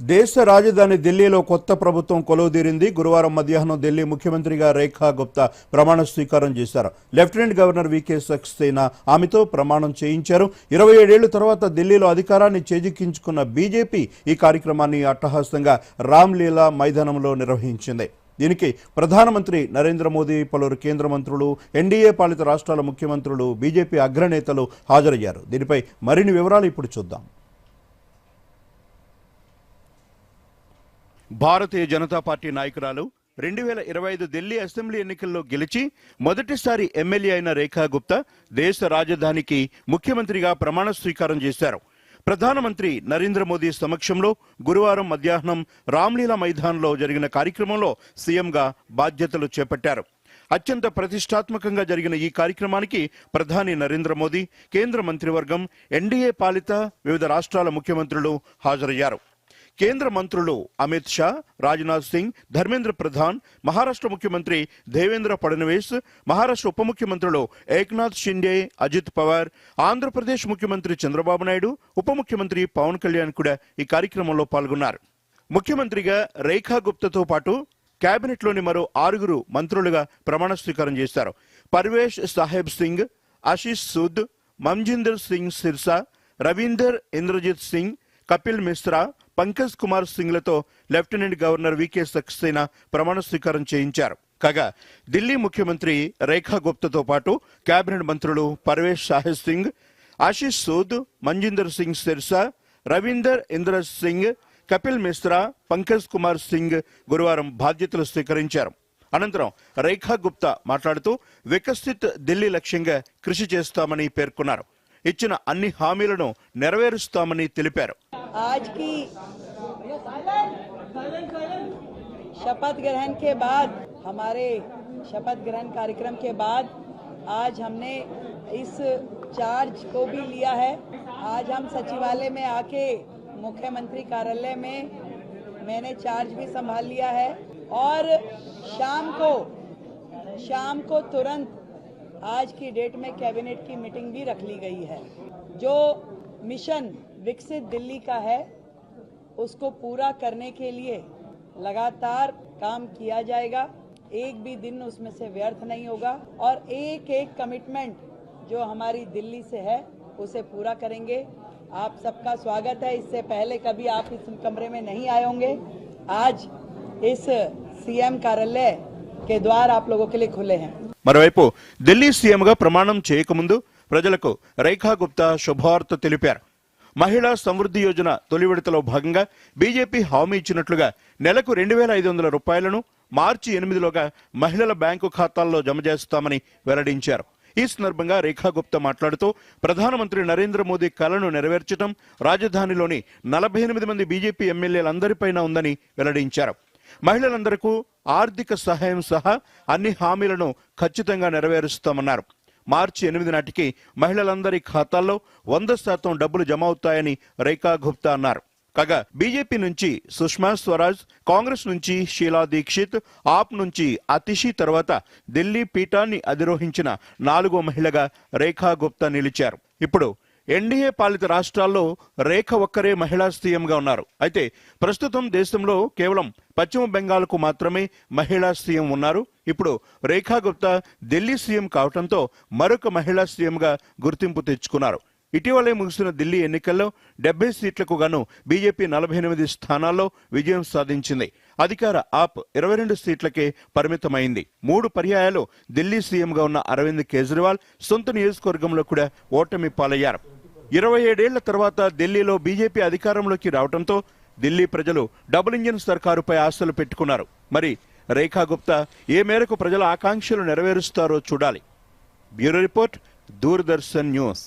దేశ రాజధాని ఢిల్లీలో కొత్త ప్రభుత్వం కొలువుదీరింది. గురువారం మధ్యాహ్నం ఢిల్లీ ముఖ్యమంత్రిగా రేఖా గుప్తా ప్రమాణ స్వీకారం చేశారు. లెఫ్టినెంట్ గవర్నర్ వికే సక్సేనా ఆమెతో ప్రమాణం చేయించారు. ఇరవై ఏడేళ్ళ తర్వాత ఢిల్లీలో అధికారాన్ని చేజిక్కించుకున్న బీజేపీ ఈ కార్యక్రమాన్ని అట్టహాసంగా రామ్లీలా మైదానంలో నిర్వహించింది. దీనికి ప్రధానమంత్రి నరేంద్ర మోదీ పలువురు కేంద్ర మంత్రులు ఎన్డీఏ పాలిత రాష్ట్రాల ముఖ్యమంత్రులు బీజేపీ అగ్రనేతలు హాజరయ్యారు. దీనిపై మరిన్ని వివరాలు ఇప్పుడు చూద్దాం. భారతీయ జనతా పార్టీ నాయకురాలు రెండు వేల ఇరవై ఐదు ఢిల్లీ అసెంబ్లీ ఎన్నికల్లో గెలిచి మొదటిసారి ఎమ్మెల్యే అయిన రేఖా గుప్తా దేశ రాజధానికి ముఖ్యమంత్రిగా ప్రమాణ స్వీకారం చేశారు. ప్రధానమంత్రి నరేంద్ర మోదీ సమక్షంలో గురువారం మధ్యాహ్నం రామ్లీలా మైదాన్లో జరిగిన కార్యక్రమంలో సీఎంగా బాధ్యతలు చేపట్టారు. అత్యంత ప్రతిష్టాత్మకంగా జరిగిన ఈ కార్యక్రమానికి ప్రధాని నరేంద్ర మోదీ కేంద్ర మంత్రివర్గం ఎన్డీఏ పాలిత వివిధ రాష్ట్రాల ముఖ్యమంత్రులు హాజరయ్యారు. కేంద్ర మంత్రులు అమిత్ షా రాజ్నాథ్ సింగ్ ధర్మేంద్ర ప్రధాన్ మహారాష్ట్ర ముఖ్యమంత్రి దేవేంద్ర ఫడ్నవీస్ మహారాష్ట్ర ఉప ముఖ్యమంత్రులు ఏక్నాథ్ షిండే అజిత్ పవార్ ఆంధ్రప్రదేశ్ ముఖ్యమంత్రి చంద్రబాబు నాయుడు ఉప ముఖ్యమంత్రి పవన్ కళ్యాణ్ కూడా ఈ కార్యక్రమంలో పాల్గొన్నారు. ముఖ్యమంత్రిగా రేఖా గుప్తతో పాటు కేబినెట్లోని మరో ఆరుగురు మంత్రులుగా ప్రమాణ స్వీకారం చేశారు. Parvesh Sahib Singh Ashish Sood Manjinder Singh Sirsa Ravinder Indrajit Singh Kapil Mishra Pankaj Kumar సింగ్లతో lieutenant governor V K Saxena ప్రమాణ స్వీకారం చేయించారు. కాగా ఢిల్లీ ముఖ్యమంత్రి రేఖా గుప్తతో పాటు కేబినెట్ మంత్రులు పర్వేష్ సాహెబ్ సింగ్ ఆశీష్ సూద్ మంజిందర్ సింగ్ సిర్సా రవీందర్ ఇంద్ర సింగ్ కపిల్ మిశ్రా పంకజ్ కుమార్ సింగ్ గురువారం బాధ్యతలు స్వీకరించారు. అనంతరం రేఖా గుప్తా మాట్లాడుతూ వికసిత్ ఢిల్లీ లక్ష్యంగా కృషి చేస్తామని పేర్కొన్నారు. ఇచ్చిన అన్ని హామీలను నెరవేరుస్తామని తెలిపారు. आज की शपथ ग्रहण के बाद, हमारे शपथ ग्रहण कार्यक्रम के बाद, आज हमने इस चार्ज को भी लिया है। आज हम सचिवालय में आके मुख्यमंत्री कार्यालय में मैंने चार्ज भी संभाल लिया है। और शाम को शाम को तुरंत आज की डेट में कैबिनेट की मीटिंग भी रख ली गई है। जो मिशन विकसित दिल्ली का है उसको पूरा करने के लिए लगातार काम किया जाएगा एक भी दिन उसमें से व्यर्थ नहीं होगा और एक एक कमिटमेंट जो हमारी दिल्ली से है उसे पूरा करेंगे आप सबका स्वागत है इससे पहले कभी आप इस कमरे में नहीं आए होंगे आज इस सीएम कार्यालय के द्वार आप लोगों के लिए खुले हैं మరోవైపు ఢిల్లీ సీఎంగా ప్రమాణం చేయకముందు ప్రజలకు రేఖా గుప్తా శుభవార్త తెలిపారు మహిళా సమృద్ధి యోజన తొలి విడతలో భాగంగా బీజేపీ హామీ ఇచ్చినట్లుగా నెలకు రెండు వేల ఐదు వందల రూపాయలను మార్చి ఎనిమిదిలోగా మహిళల బ్యాంకు ఖాతాల్లో జమ చేస్తామని వెల్లడించారు. ఈ సందర్భంగా రేఖా గుప్తా మాట్లాడుతూ ప్రధానమంత్రి నరేంద్ర మోదీ కలను నెరవేర్చడం రాజధానిలోని నలభై ఎనిమిది మంది బీజేపీ ఎమ్మెల్యేలందరిపైన ఉందని వెల్లడించారు. మహిళలందరకు ఆర్థిక సహాయం సహా అన్ని హామీలను ఖచ్చితంగా నెరవేరుస్తామన్నారు. మార్చి ఎనిమిది నాటికి మహిళలందరి ఖాతాల్లో వంద శాతం డబ్బులు జమ అవుతాయని రేఖా గుప్తా అన్నారు. కాగా బీజేపీ నుంచి సుష్మా స్వరాజ్ కాంగ్రెస్ నుంచి షీలా దీక్షిత్ ఆప్ నుంచి అతిషి తర్వాత ఢిల్లీ పీఠాన్ని అధిరోహించిన నాలుగో మహిళగా రేఖా గుప్తా నిలిచారు. ఇప్పుడు ఎన్డీఏ పాలిత రాష్ట్రాల్లో రేఖ ఒక్కరే మహిళా సీఎంగా ఉన్నారు. అయితే ప్రస్తుతం దేశంలో కేవలం పశ్చిమ బెంగాల్కు మాత్రమే మహిళా సీఎం ఉన్నారు. ఇప్పుడు రేఖా గుప్తా ఢిల్లీ సీఎం కావడంతో మరొక మహిళా సీఎంగా గుర్తింపు తెచ్చుకున్నారు. ఇటీవలే ముగిసిన ఢిల్లీ ఎన్నికల్లో డెబ్బై సీట్లకు గాను బీజేపీ నలభై ఎనిమిది స్థానాల్లో విజయం సాధించింది. అధికార ఆప్ ఇరవై రెండు సీట్లకే పరిమితమైంది. మూడు పర్యాయాలు ఢిల్లీ సీఎంగా ఉన్న అరవింద్ కేజ్రీవాల్ సొంత నియోజకవర్గంలో కూడా ఓటమి పాలయ్యారు. ఇరవై ఏడేళ్ళ తర్వాత ఢిల్లీలో బీజేపీ అధికారంలోకి రావడంతో ఢిల్లీ ప్రజలు డబుల్ ఇంజిన్ సర్కారుపై ఆశలు పెట్టుకున్నారు. మరి రేఖా గుప్తా ఏ మేరకు ప్రజల ఆకాంక్షలు నెరవేరుస్తారో చూడాలి. Bureau report Doordarshan news.